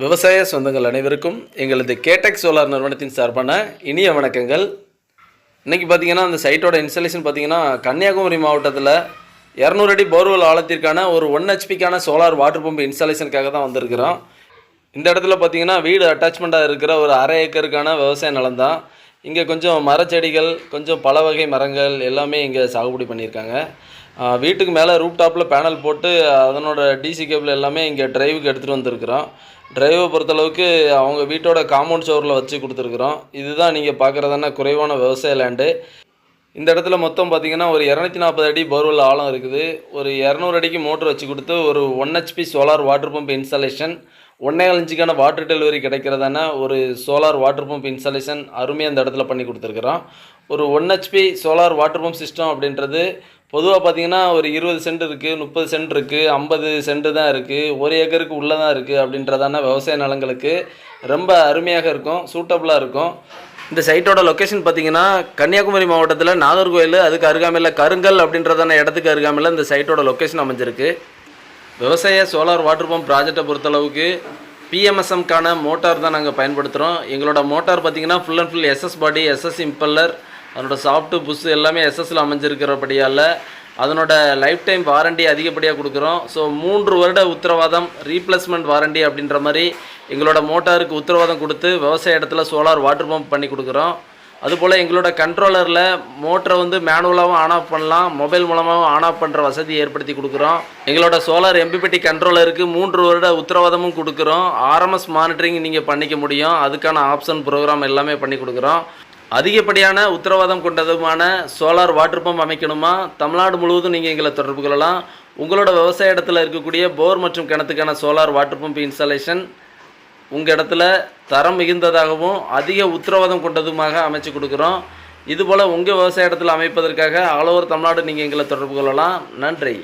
விவசாய சொந்தங்கள் அனைவருக்கும் எங்களது கேடெக் சோலார் நிறுவனத்தின் சார்பான இனிய வணக்கங்கள். இன்றைக்கி பார்த்தீங்கன்னா அந்த சைட்டோட இன்ஸ்டலேஷன் பார்த்திங்கன்னா கன்னியாகுமரி மாவட்டத்தில் இரநூறு அடி போர்வெல் ஆழத்திற்கான ஒரு ஒன் ஹெச்பிக்கான சோலார் வாட்டர் பம்ப் இன்ஸ்டாலேஷனுக்காக தான் வந்திருக்கிறோம். இந்த இடத்துல பார்த்தீங்கன்னா வீடு அட்டாச்மெண்ட்டாக இருக்கிற ஒரு அரை ஏக்கருக்கான விவசாய நிலம் தான் இங்கே கொஞ்சம் மரச்செடிகள் கொஞ்சம் பல வகை மரங்கள் எல்லாமே இங்கே சாகுபடி பண்ணியிருக்காங்க. வீட்டுக்கு மேலே ரூப் டாப்பில் பேனல் போட்டு அதனோட டிசி கேபிள் எல்லாமே இங்கே டிரைவுக்கு எடுத்துகிட்டு வந்திருக்கிறோம். டிரைவை பொறுத்தளவுக்கு அவங்க வீட்டோட காம்பவுண்ட் சோரில் வச்சு கொடுத்துருக்குறோம். இதுதான் நீங்கள் பார்க்குறதான குறைவான விவசாய லேண்டு இந்த இடத்துல மொத்தம் பார்த்தீங்கன்னா ஒரு இரநூத்தி நாற்பது அடி போர்வெல் ஆழம் இருக்குது. ஒரு இரநூறு அடிக்கு மோட்ரு வச்சு கொடுத்து ஒரு one HP solar water pump installation ஒன்றே இன்ச்சுக்கான வாட்டர் டெலிவரி கிடைக்கிறதான ஒரு சோலார் வாட்டர் பம்ப் இன்ஸ்டாலேஷன் அருமையாக அந்த இடத்துல பண்ணி கொடுத்துருக்குறோம். ஒரு one HP solar water pump system அப்படின்றது பொதுவாக பார்த்தீங்கன்னா ஒரு இருபது சென்ட் இருக்குது முப்பது சென்ட் இருக்குது ஐம்பது சென்ட் தான் இருக்குது ஒரு ஏக்கருக்கு உள்ளே தான் இருக்குது அப்படின்றதான விவசாய நிலங்களுக்கு ரொம்ப அருமையாக இருக்கும் சூட்டபுளாக இருக்கும். இந்த சைட்டோட லொக்கேஷன் பார்த்தீங்கன்னா கன்னியாகுமரி மாவட்டத்தில் நாகர்கோயில் அதுக்கு அருகாமையில் கருங்கல் அப்படின்றதான இடத்துக்கு அருகாமையில் இந்த சைட்டோட லொக்கேஷன் அமைஞ்சிருக்கு. விவசாய சோலார் வாட்டர் பம்ப் ப்ராஜெக்டை பொறுத்தளவுக்கு பிஎம்எஸ்எம்க்கான மோட்டார் தான் நாங்கள் பயன்படுத்துகிறோம் எங்களோட மோட்டார் பார்த்தீங்கன்னா full and full SS body SS impeller அதனோட சாஃப்ட்டு புஷ் எல்லாமே எஸ்எஸ்ல அமைஞ்சிருக்கிறபடியால் அதனோட லைஃப் டைம் வாரண்டி அதிகப்படியாக கொடுக்குறோம். ஸோ மூன்று வருட உத்தரவாதம் ரீப்ளேஸ்மெண்ட் வாரண்டி அப்படின்ற மாதிரி எங்களோட மோட்டாருக்கு உத்தரவாதம் கொடுத்து விவசாய இடத்துல சோலார் வாட்டர் பம்ப் பண்ணி கொடுக்குறோம். அதுபோல் எங்களோட கண்ட்ரோலரில் மோட்டரை வந்து மேனுவலாகவும் ஆன் ஆஃப் பண்ணலாம் மொபைல் மூலமாகவும் ஆன் ஆஃப் பண்ணுற வசதி ஏற்படுத்தி கொடுக்குறோம். எங்களோட சோலார் எம்பிபிடி கண்ட்ரோலருக்கு மூன்று வருட உத்தரவாதமும் கொடுக்குறோம். ஆர்எம்எஸ் மானிட்டரிங் நீங்கள் பண்ணிக்க முடியும். அதுக்கான ஆப்ஷன் ப்ரோக்ராம் எல்லாமே பண்ணி கொடுக்குறோம். அதிகப்படியான உத்தரவாதம் கொண்டதுமான சோலார் வாட்டர் பம்ப் அமைக்கணுமா? தமிழ்நாடு முழுவதும் நீங்கள் எங்களை தொடர்பு கொள்ளலாம். உங்களோட விவசாய இடத்துல இருக்கக்கூடிய போர் மற்றும் கிணத்துக்கான சோலார் வாட்டர் பம்ப் இன்ஸ்டாலேஷன் உங்கள் இடத்துல தரம் மிகுந்ததாகவும் அதிக உத்தரவாதம் கொண்டதுமாக அமைச்சு கொடுக்குறோம். இதுபோல் உங்கள் விவசாய இடத்துல அமைப்பதற்காக ஆல் ஓவர் தமிழ்நாடு நீங்கள் எங்களை தொடர்பு கொள்ளலாம். நன்றி.